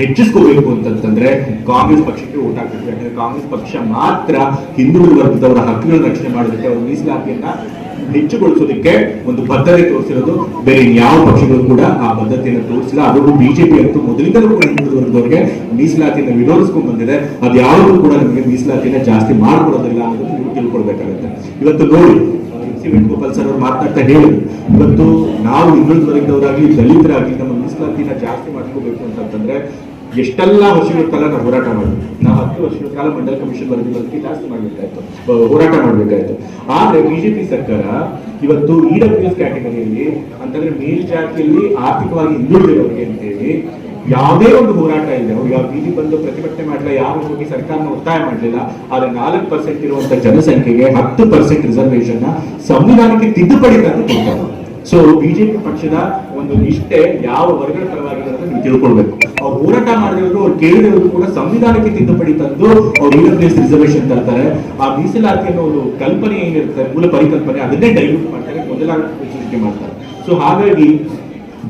ಹೆಚ್ಚಿಸ್ಕೋಬೇಕು ಅಂತಂತಂದ್ರೆ ಕಾಂಗ್ರೆಸ್ ಪಕ್ಷಕ್ಕೆ ಓಟ್ ಹಾಕ್ಬೇಕು. ಯಾಕಂದ್ರೆ ಕಾಂಗ್ರೆಸ್ ಪಕ್ಷ ಮಾತ್ರ ಹಿಂದುಳಿದ ವರ್ಗದವರ ಹಕ್ಕುಗಳ ರಕ್ಷಣೆ ಮಾಡೋದಕ್ಕೆ ಅವರ ಮೀಸಲಾತಿಯನ್ನ ಹೆಚ್ಚುಗೊಳಿಸೋದಕ್ಕೆ ಒಂದು ಬದ್ಧತೆ ತೋರಿಸಿರೋದು ಬೇರೆ ಯಾವ ಪಕ್ಷಗಳು ಕೂಡ ಆ ಬದ್ಧತೆಯನ್ನು ತೋರಿಸಿಲ್ಲ. ಅದರಲ್ಲೂ ಬಿಜೆಪಿ ಅಂತೂ ಮೊದಲಿಂದಲೂ ಕೂಡ ಹಿಂದುಳಿದ ವರ್ಗದವರಿಗೆ ಮೀಸಲಾತಿಯನ್ನು ವಿರೋಧಿಸ್ಕೊಂಡು ಬಂದಿದೆ. ಅದು ಕೂಡ ನಮಗೆ ಮೀಸಲಾತಿಯನ್ನ ಜಾಸ್ತಿ ಮಾಡ್ಕೊಡೋದಿಲ್ಲ ಅಂತ ನೀವು ತಿಳ್ಕೊಳ್ಬೇಕಾಗುತ್ತೆ. ಇವತ್ತು ನೋಡಿ, ಸಿ ವೇಣುಗೋಪಾಲ್ ಸರ್ ಅವರು ಮಾತನಾಡ್ತಾ ಹೇಳಿದ್ರು. ಇವತ್ತು ನಾವು ಹಿಂದುಳಿದ ವರ್ಗದವರಾಗ್ಲಿ, ದಲಿತರಾಗ್ಲಿ ನಮ್ಮ ಮೀಸಲಾತಿನ ಜಾಸ್ತಿ ಮಾಡ್ಕೋಬೇಕು ಅಂತಂದ್ರೆ ಎಷ್ಟೆಲ್ಲ ವರ್ಷಗಳ ಕಾಲ ನಾವು ಹೋರಾಟ ಮಾಡಿದ್ವಿ ನಾವು ಹತ್ತು ವರ್ಷಗಳ ಕಾಲ ಮಂಡಲ ಕಮಿಷನ್ ಬಗ್ಗೆ ಜಾಸ್ತಿ ಮಾಡಬೇಕಾಯ್ತು. ಹೋರಾಟ ಮಾಡಬೇಕಾಯ್ತು. ಆದ್ರೆ ಬಿಜೆಪಿ ಸರ್ಕಾರ ಇವತ್ತು ಇ ಡಬ್ಲ್ಯೂ ಕ್ಯಾಟಗರಿಯಲ್ಲಿ ಅಂತಂದ್ರೆ ಮೇಲ್ಜಾತಿಯಲ್ಲಿ ಆರ್ಥಿಕವಾಗಿ ಹಿಂದುಳಿದಿರೋರಿಗೆ ಅಂತೇಳಿ ಯಾವುದೇ ಒಂದು ಹೋರಾಟ ಇಲ್ಲ ಅವ್ರು ಯಾವ ಬೀದಿ ಬಂದು ಪ್ರತಿಭಟನೆ ಮಾಡಲಿಲ್ಲ, ಯಾರು ಹೋಗಿ ಸರ್ಕಾರನ ಒತ್ತಾಯ ಮಾಡಲಿಲ್ಲ, ಆದ್ರೆ ನಾಲ್ಕು ಪರ್ಸೆಂಟ್ ಇರುವಂತ ಜನಸಂಖ್ಯೆಗೆ ಹತ್ತು ಪರ್ಸೆಂಟ್ ರಿಸರ್ವೇಷನ್ ಸಂವಿಧಾನಕ್ಕೆ ತಿದ್ದುಪಡಿ ತಂದು ಕೊಡ್ತಾರೆ. ಸೊ ಬಿಜೆಪಿ ಪಕ್ಷದ ಒಂದು ನಿಷ್ಠೆ ಯಾವ ವರ್ಗದ ಪರವಾಗಿದೆ ಅಂತ ನೀವು ತಿಳ್ಕೊಳ್ಬೇಕು. ಅವ್ರು ಹೋರಾಟ ಮಾಡಿದವರು ಅವ್ರು ಕೇಳಿದವರು ಕೂಡ ಸಂವಿಧಾನಕ್ಕೆ ತಿದ್ದುಪಡಿ ತಂದು ಅವ್ರು ಇಡಬ್ಲ್ಯೂಎಸ್ ರಿಸರ್ವೇಶನ್ ತರ್ತಾರೆ. ಆ ಮೀಸಲಾತಿ ಅನ್ನೋ ಒಂದು ಕಲ್ಪನೆ ಏನಿರುತ್ತೆ, ಮೂಲ ಪರಿಕಲ್ಪನೆ, ಅದನ್ನೇ ಡೈಲ್ಯೂಟ್ ಮಾಡ್ತಾರೆ ಮೊದಲ ಸೃಷ್ಟಿ ಮಾಡ್ತಾರೆ. ಸೊ ಹಾಗಾಗಿ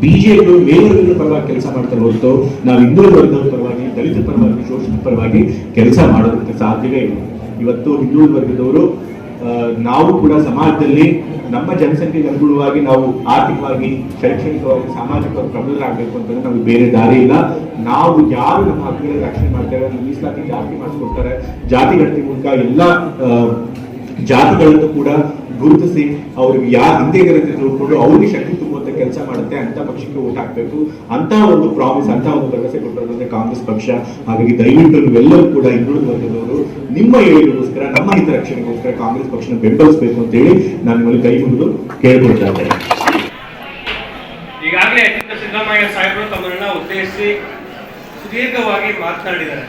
ಬಿಜೆಪಿ ಮೇಲ್ವರ್ಗದ ಪರವಾಗಿ ಕೆಲಸ ಮಾಡ್ತಾರೆ ಹೊರತು, ನಾವು ಹಿಂದೂ ವರ್ಗದ ಪರವಾಗಿ ದಲಿತ ಪರವಾಗಿ ಶೋಷಿತ ಪರವಾಗಿ ಕೆಲಸ ಮಾಡೋದಕ್ಕೆ ಸಾಧ್ಯವೇ ಇಲ್ಲ. ಇವತ್ತು ಹಿಂದೂ ವರ್ಗದವರು ನಾವು ಕೂಡ ಸಮಾಜದಲ್ಲಿ ನಮ್ಮ ಜನಸಂಖ್ಯೆಗೆ ಅನುಗುಣವಾಗಿ ನಾವು ಆರ್ಥಿಕವಾಗಿ, ಶೈಕ್ಷಣಿಕವಾಗಿ, ಸಾಮಾಜಿಕವಾಗಿ ಪ್ರಬಲರಾಗಬೇಕು ಅಂತಂದ್ರೆ ನಮಗೆ ಬೇರೆ ದಾರಿ ಇಲ್ಲ. ನಾವು ಯಾರು ನಮ್ಮ ಹಕ್ಕುಗಳ ರಕ್ಷಣೆ ಮಾಡ್ತಾರೆ ಮೀಸಲಾತಿ ಜಾಸ್ತಿ ಮಾಡಿಸ್ಕೊಡ್ತಾರೆ, ಜಾತಿ ಗಣತಿ ಮೂಲಕ ಎಲ್ಲ ಜಾತಿಗಳನ್ನು ಕೂಡ ಗುರುತಿಸಿ ಅವ್ರಿಗೆ ಯಾರು ಹಿಂದೆ ಇರುತ್ತೆ ನೋಡ್ಕೊಂಡು ಅವ್ರಿಗೆ ಶಕ್ತಿ ತುಂಬುವಂತ ಕೆಲಸ ಮಾಡುತ್ತೆ ಅಂತ ಪಕ್ಷಕ್ಕೆ ಓಟ್ ಹಾಕ್ಬೇಕು. ಅಂತ ಒಂದು ಪ್ರಾಮಿಸ್ ಅಂತ ಒಂದು ಭರವಸೆ ಕೊಟ್ಟಿರೋದಂದ್ರೆ ಕಾಂಗ್ರೆಸ್ ಪಕ್ಷ. ಹಾಗಾಗಿ ದಯವಿಟ್ಟು ನೀವೆಲ್ಲರೂ ಕೂಡ ಹಿಂದುಳಿದ ವರ್ಗದವರು ನಿಮ್ಮ ಏಳಿಗೆಗೋಸ್ಕರ ನಮ್ಮ ಹಿತರಕ್ಷಣೆಗೋಸ್ಕರ ಕಾಂಗ್ರೆಸ್ ಪಕ್ಷನ ಬೆಂಬಲಿಸಬೇಕು ಅಂತ ಹೇಳಿ ನಾನು ನಿಮ್ಮಲ್ಲಿ ಕೈ ಮುಗಿದು ಕೇಳ್ಕೊಳ್ತಾ ಇದ್ದೇನೆ. ಈಗಾಗಲೇ ಸಿದ್ದರಾಮಯ್ಯ ಸಾಹೇಬರು ತಮ್ಮನ್ನ ಉದ್ದೇಶಿಸಿ ಸುದೀರ್ಘವಾಗಿ ಮಾತನಾಡಿದ್ದಾರೆ.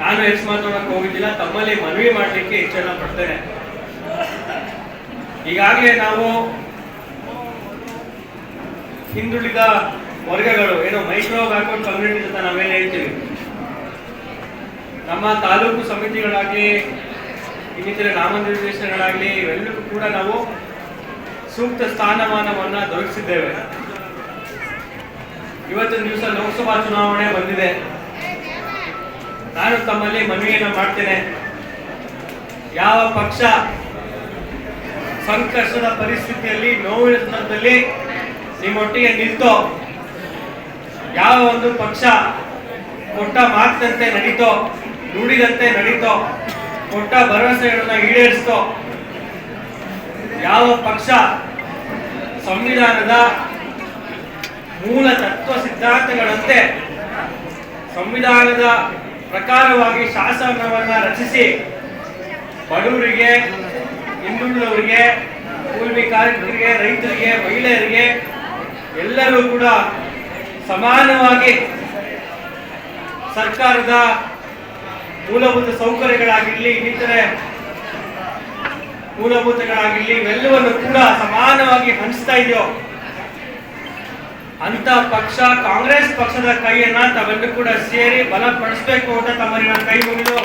ನಾನು ಹೆಚ್ಚು ಮಾತನಾಡಕ್ಕೆ ಹೋಗಿದ್ದಿಲ್ಲ, ತಮ್ಮಲ್ಲಿ ಮನವಿ ಮಾಡಲಿಕ್ಕೆ ಇಚ್ಛೆನ ಪಡ್ತೇನೆ. ಈಗಾಗಲೇ ನಾವು ಹಿಂದುಳಿದ ವರ್ಗಗಳು, ಏನು ಮೈಕ್ರೋ ಬ್ಯಾಕ್ವರ್ಡ್ ಕಮ್ಯುನಿಟಿ ಅಂತ ನಾವೇನು ಹೇಳ್ತೀವಿ? ನಮ್ಮ ತಾಲೂಕು ಸಮಿತಿಗಳಾಗಲಿ, ಇನ್ನಿತರ ನಾಮನಿರ್ದೇಶನಗಳಾಗಲಿ ಇವೆಲ್ಲಕ್ಕೂ ಕೂಡ ನಾವು ಸೂಕ್ತ ಸ್ಥಾನಮಾನವನ್ನು ದೊರಕಿಸಿದ್ದೇವೆ. ಇವತ್ತಿನ ದಿವಸ ಲೋಕಸಭಾ ಚುನಾವಣೆ ಬಂದಿದೆ. ನಾನು ತಮ್ಮಲ್ಲಿ ಮನವಿಯನ್ನು ಮಾಡ್ತೇನೆ. ಯಾವ ಪಕ್ಷ ಸಂಕಷ್ಟದ ಪರಿಸ್ಥಿತಿಯಲ್ಲಿ, ನೋವಿನ ಸಂದರ್ಭದಲ್ಲಿ ನಿಮ್ಮೊಟ್ಟಿಗೆ ನಿಂತೋ ಯಾವ ಒಂದು ಪಕ್ಷ ಕೊಟ್ಟ ಮಾತಿನಂತೆ ನಡೀತೋ, ನುಡಿದಂತೆ ನಡೀತೋ, ಕೊಟ್ಟ ಭರವಸೆಗಳನ್ನ ಈಡೇರಿಸ್ತೋ. ಯಾವ ಪಕ್ಷ ಸಂವಿಧಾನದ ಮೂಲ ತತ್ವ ಸಿದ್ಧಾಂತಗಳಂತೆ ಸಂವಿಧಾನದ ಪ್ರಕಾರವಾಗಿ ಶಾಸನವನ್ನ ರಚಿಸಿ, ಬಡವರಿಗೆ ಹಿಂದುಳಿದವರಿಗೆ ಕೂಲಿ ಕಾರ್ಮಿಕರಿಗೆ, ರೈತರಿಗೆ, ಮಹಿಳೆಯರಿಗೆ ಎಲ್ಲರೂ ಕೂಡ ಸಮಾನವಾಗಿ ಸರ್ಕಾರದ ಮೂಲಭೂತ ಸೌಕರ್ಯಗಳಾಗಿರಲಿ, ಇನ್ನಿತರೆ ಮೂಲಭೂತಗಳಾಗಿರಲಿ, ಇವೆಲ್ಲವನ್ನು ಕೂಡ ಸಮಾನವಾಗಿ ಹಂಚ್ತಾ ಇದೆಯೋ ಅಂತ ಪಕ್ಷ ಕಾಂಗ್ರೆಸ್ ಪಕ್ಷದ ಕೈಯನ್ನ ತಾವೆಲ್ಲರೂ ಕೂಡ ಸೇರಿ ಬಲಪಡಿಸಬೇಕು ಅಂತ ತಮ್ಮಲ್ಲಿ ನಾನು ಕೈ ಮುಗಿದು.